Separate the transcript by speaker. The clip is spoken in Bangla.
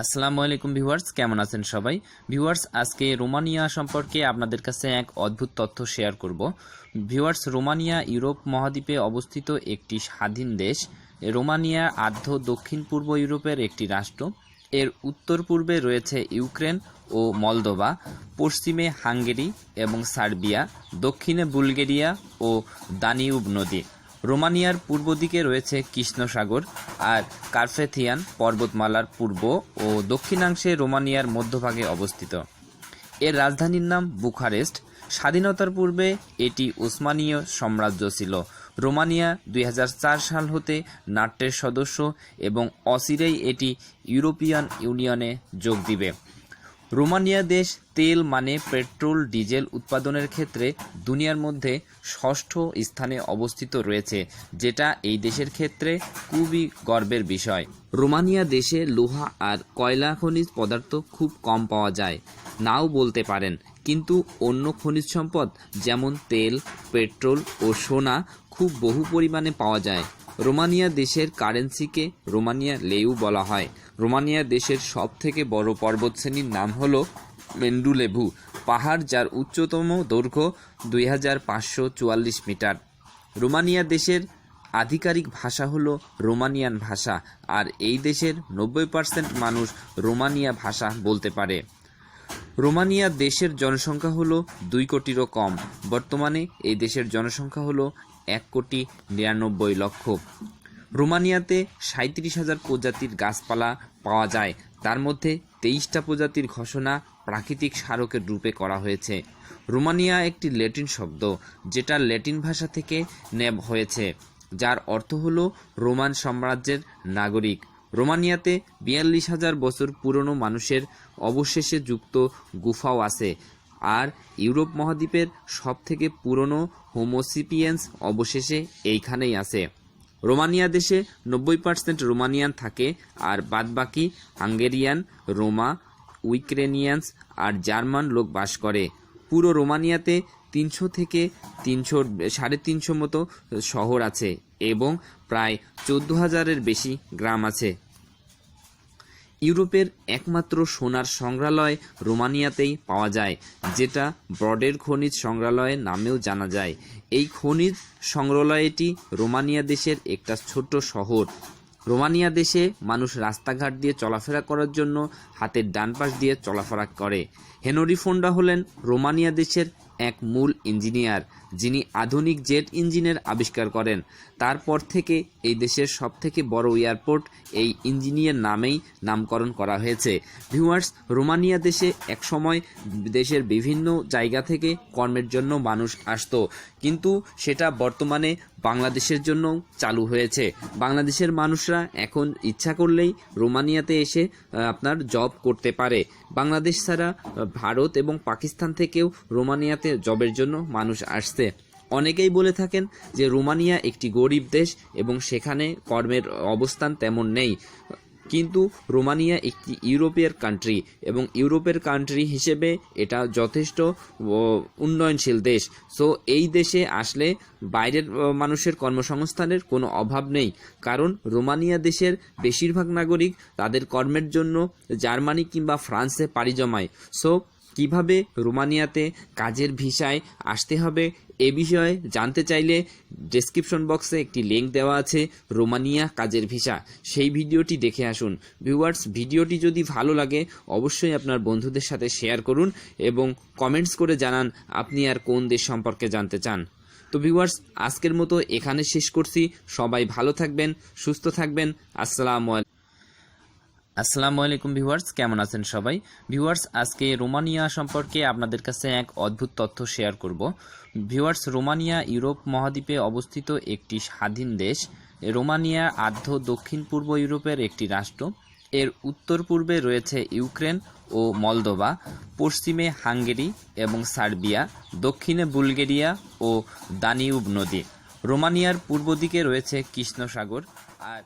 Speaker 1: আসসালামু আলাইকুম ভিউয়ার্স, কেমন আছেন সবাই? ভিউয়ার্স, আজকে রোমানিয়া সম্পর্কে আপনাদের কাছে এক অদ্ভুত তথ্য শেয়ার করব। ভিউয়ার্স, রোমানিয়া ইউরোপ মহাদ্বীপে অবস্থিত একটি স্বাধীন দেশ। রোমানিয়া আর্ধ দক্ষিণ পূর্ব ইউরোপের একটি রাষ্ট্র। এর উত্তর পূর্বে রয়েছে ইউক্রেন ও মলদোভা, পশ্চিমে হাঙ্গেরি এবং সার্বিয়া, দক্ষিণে বুলগেরিয়া ও দানিউব নদী। রোমানিয়ার পূর্ব দিকে রয়েছে কৃষ্ণসাগর আর কার্ফেথিয়ান পর্বতমালার পূর্ব ও দক্ষিণাংশে রোমানিয়ার মধ্যভাগে অবস্থিত। এর রাজধানীর নাম বুখারেস্ট। স্বাধীনতার পূর্বে এটি ওসমানীয় সাম্রাজ্য ছিল। রোমানিয়া দুই হাজার চার সাল হতে নাট্যের সদস্য এবং অচিরেই এটি ইউরোপিয়ান ইউনিয়নে যোগ দিবে। রোমানিয়া দেশ তেল মানে পেট্রোল, ডিজেল উৎপাদনের ক্ষেত্রে দুনিয়ার মধ্যে ষষ্ঠ স্থানে অবস্থিত রয়েছে, যেটা এই দেশের ক্ষেত্রে খুবই গর্বের বিষয়। রোমানিয়া দেশে লোহা আর কয়লা খনিজ পদার্থ খুব কম পাওয়া যায়, নাও বলতে পারেন। কিন্তু অন্য খনিজ সম্পদ, যেমন তেল, পেট্রোল ও সোনা, খুব বহু পরিমাণে পাওয়া যায়। রোমানিয়া দেশের কারেন্সিকে রোমানিয়া লেউ বলা হয়। রোমানিয়া দেশের সব থেকে বড় পর্বতশ্রেণীর নাম হল মেন্ডুলেভু পাহাড় যার উচ্চতম দৈর্ঘ্য দুই হাজার পাঁচশো চুয়াল্লিশ মিটার। রোমানিয়া দেশের আধিকারিক ভাষা হলো রোমানিয়ান ভাষা, আর এই দেশের নব্বই পার্সেন্ট মানুষ রোমানিয়া ভাষা বলতে পারে। রোমানিয়া দেশের জনসংখ্যা হলো দুই কোটিরও কম। বর্তমানে এই দেশের জনসংখ্যা হলো এক কোটি নিরানব্বই লক্ষ। রোমানিয়াতে সাঁত্রিশ হাজার প্রজাতির গাছপালা পাওয়া যায়। তার মধ্যে তেইশটা প্রজাতির ঘোষণা প্রাকৃতিক স্মারকের রূপে করা হয়েছে। রোমানিয়া একটি ল্যাটিন শব্দ, যেটা ল্যাটিন ভাষা থেকে নেব হয়েছে, যার অর্থ হলো রোমান সাম্রাজ্যের নাগরিক। রোমানিয়াতে বিয়াল্লিশ হাজার বছর পুরনো মানুষের অবশেষে যুক্ত গুফাও আছে। আর ইউরোপ মহাদ্বীপের সবথেকে পুরনো হোমোসিপিয়েন্স অবশেষে এইখানেই আছে। রোমানিয়া দেশে নব্বই পার্সেন্ট রোমানিয়ান থাকে আর বাদবাকি হাঙ্গেরিয়ান, রোমা উইক্রেনিয়ান্স আর জার্মান লোক বাস করে। পুরো রোমানিয়াতে তিনশো থেকে তিনশো, সাড়ে তিনশো মতো শহর আছে এবং প্রায় চোদ্দ হাজারের বেশি গ্রাম আছে। ইউরোপের একমাত্র সোনার সংগ্রহালয় রোমানিয়াতেই পাওয়া যায়, যেটা ব্রডের খনিজ সংগ্রহালয় নামেও জানা যায়। এই খনিজ সংগ্রহালয়টি রোমানিয়া দেশের একটা ছোট্ট শহর। রোমানিয়া দেশে মানুষ রাস্তাঘাট দিয়ে চলাফেরা করার জন্য হাতের ডান পাশ দিয়ে চলাফেরা করে। হেনরি ফোন্ডা হলেন রোমানিয়া দেশের এক মূল ইঞ্জিনিয়ার। যিনি আধুনিক জেট ইঞ্জিনের আবিষ্কার করেন। তারপর থেকে এই দেশের সবথেকে বড় এয়ারপোর্ট এই ইঞ্জিনিয়ার নামেই নামকরণ করা হয়েছে। ভিউয়ার্স, রোমানিয়া দেশে একসময় দেশের বিভিন্ন জায়গা থেকে কর্মের জন্য মানুষ আসতো। কিন্তু সেটা বর্তমানে বাংলাদেশের জন্য চালু হয়েছে। বাংলাদেশের মানুষরা এখন ইচ্ছা করলেই রোমানিয়াতে এসে আপনার জব করতে পারে। বাংলাদেশ ছাড়া ভারত এবং পাকিস্তান থেকেও রোমানিয়াতে জবের জন্য মানুষ আসছে। অনেকেই বলে থাকেন যে রোমানিয়া একটি গরিব দেশ এবং সেখানে কর্মের অবস্থান তেমন নেই। কিন্তু রোমানিয়া একটি ইউরোপীয় কান্ট্রি এবং ইউরোপের কান্ট্রি হিসেবে এটা যথেষ্ট উন্নয়নশীল দেশ। সো এই দেশে আসলে বাইরের মানুষের কর্মসংস্থানের কোনো অভাব নেই। কারণ রোমানিয়া দেশের বেশিরভাগ নাগরিক তাদের কর্মের জন্য জার্মানি কিংবা ফ্রান্সে পাড়ি জমায়। সো কীভাবে রোমানিয়াতে কাজের ভিসায় আসতে হবে এ বিষয়ে জানতে চাইলে ডেসক্রিপশন বক্সে একটি লিঙ্ক দেওয়া আছে রোমানিয়া কাজের ভিসা। সেই ভিডিওটি দেখে আসুন। ভিউয়ার্স ভিডিওটি যদি ভালো লাগে, অবশ্যই আপনার বন্ধুদের সাথে শেয়ার করুন এবং কমেন্টস করে জানান আপনি আর কোন দেশ সম্পর্কে জানতে চান। তো ভিউয়ার্স আজকের মতো এখানে শেষ করছি। সবাই ভালো থাকবেন, সুস্থ থাকবেন। আসসালামু আসসালামু আলাইকুম ভিউয়ার্স, কেমন আছেন সবাই? ভিউয়ার্স, আজকে রোমানিয়া সম্পর্কে আপনাদের কাছে এক অদ্ভুত তথ্য শেয়ার করব। ভিউয়ার্স, রোমানিয়া ইউরোপ মহাদ্বীপে অবস্থিত একটি স্বাধীন দেশ। রোমানিয়া আর্ধ দক্ষিণ পূর্ব ইউরোপের একটি রাষ্ট্র। এর উত্তর পূর্বে রয়েছে ইউক্রেন ও মলদোভা, পশ্চিমে হাঙ্গেরি এবং সার্বিয়া, দক্ষিণে বুলগেরিয়া ও দানিউব নদী। রোমানিয়ার পূর্ব দিকে রয়েছে কৃষ্ণসাগর আর